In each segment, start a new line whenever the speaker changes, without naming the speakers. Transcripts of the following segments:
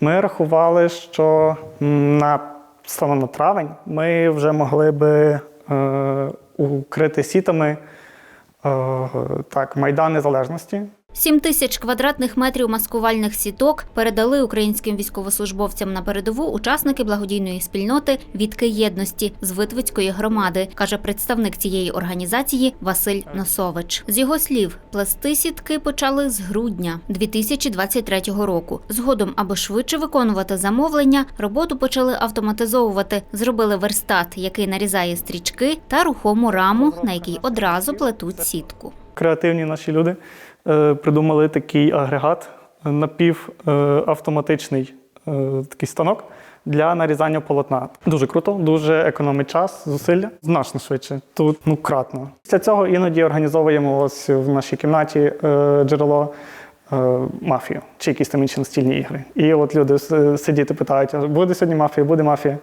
Ми рахували, що на саме на травень ми вже могли би е, укрити сітами е, так, Майдан Незалежності.
7 тисяч квадратних метрів маскувальних сіток передали українським військовослужбовцям на передову учасники благодійної спільноти «Вітки єдності з Витвицької громади, каже представник цієї організації Василь Носович. З його слів, плести сітки почали з грудня 2023 року. Згодом, аби швидше виконувати замовлення, роботу почали автоматизовувати. Зробили верстат, який нарізає стрічки, та рухому раму, на якій одразу плетуть сітку.
Креативні наші люди е, придумали такий агрегат, напівавтоматичний е, такий станок для нарізання полотна. Дуже круто, дуже економить час, зусилля, значно швидше. Тут ну кратно. Після цього іноді організовуємо ось в нашій кімнаті е, джерело. е, Мафію чи якісь там інші настільні ігри. І от люди сидіти питають: «А буде сьогодні мафія, буде мафія.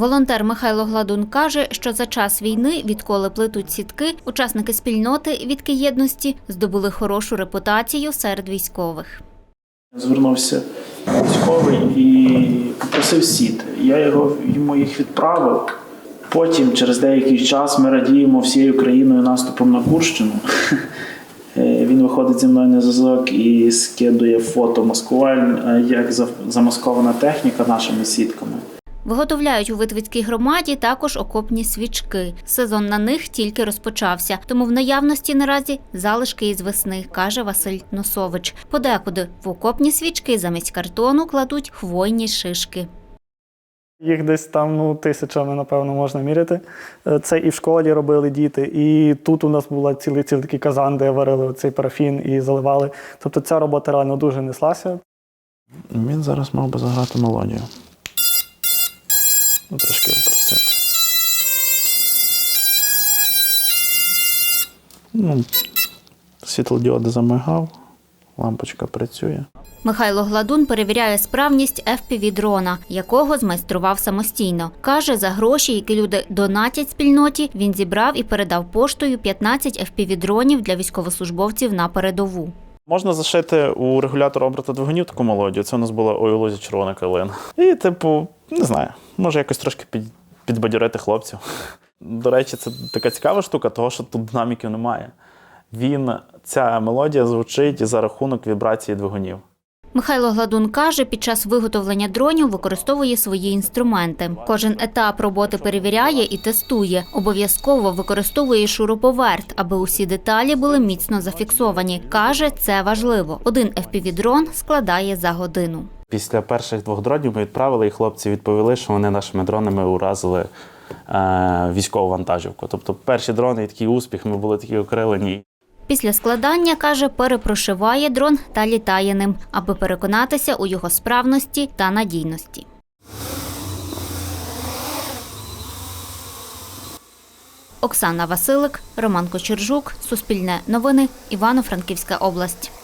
Волонтер Михайло Гладун каже, що за час війни, відколи плетуть сітки, учасники спільноти «Вітки єдності здобули хорошу репутацію серед військових.
Звернувся військовий і попросив сіти. Я його йому їх відправив. Потім, через деякий час, ми радіємо всією країною наступом на Курщину. Е, Він виходить зі мною на зв'язок і скидує фото маскувальне, як замаскована техніка нашими сітками.
Виготовляють у Витвицькій громаді також окопні свічки. Сезон на них тільки розпочався, тому в наявності наразі залишки із весни, каже Василь Носович. Подекуди в окопні свічки замість картону кладуть хвойні шишки.
Їх десь там ну, тисячами, напевно, можна міряти. Е, Це і в школі робили діти, і тут у нас була цілий цілий такий казан, де варили цей парафін і заливали. Тобто ця робота реально дуже неслася.
Він зараз мав би заграти мелодію. Ну, трошки просив. Ну, світлодіоди замигав, лампочка працює.
Михайло Гладун перевіряє справність FPV-дрона, якого змайстрував самостійно. Каже, за гроші, які люди донатять спільноті, він зібрав і передав поштою 15 FPV-дронів для військовослужбовців на передову.
Можна зашити у регулятор оберту двигунів таку мелодію. Це у нас була ой у лузі червона калина. І, типу, не знаю, може якось трошки під, підбадьорити хлопців. До речі, це така цікава штука, того, що тут динаміків немає. Він, ця мелодія звучить за рахунок вібрації двигунів.
Михайло Гладун каже, під час виготовлення дронів використовує свої інструменти. Кожен етап роботи перевіряє і тестує. Обов'язково використовує шуруповерт, аби усі деталі були міцно зафіксовані. Каже, це важливо. Один FPV-дрон складає за годину.
Після перших двох дронів ми відправили, і хлопці відповіли, що вони нашими дронами уразили е, військову вантажівку. Тобто перші дрони і такий успіх, ми були такі окрилені.
Після складання, каже, перепрошиває дрон та літає ним, аби переконатися у його справності та надійності. Оксана Василик, Роман Кочержук, Суспільне новини, Івано-Франківська область.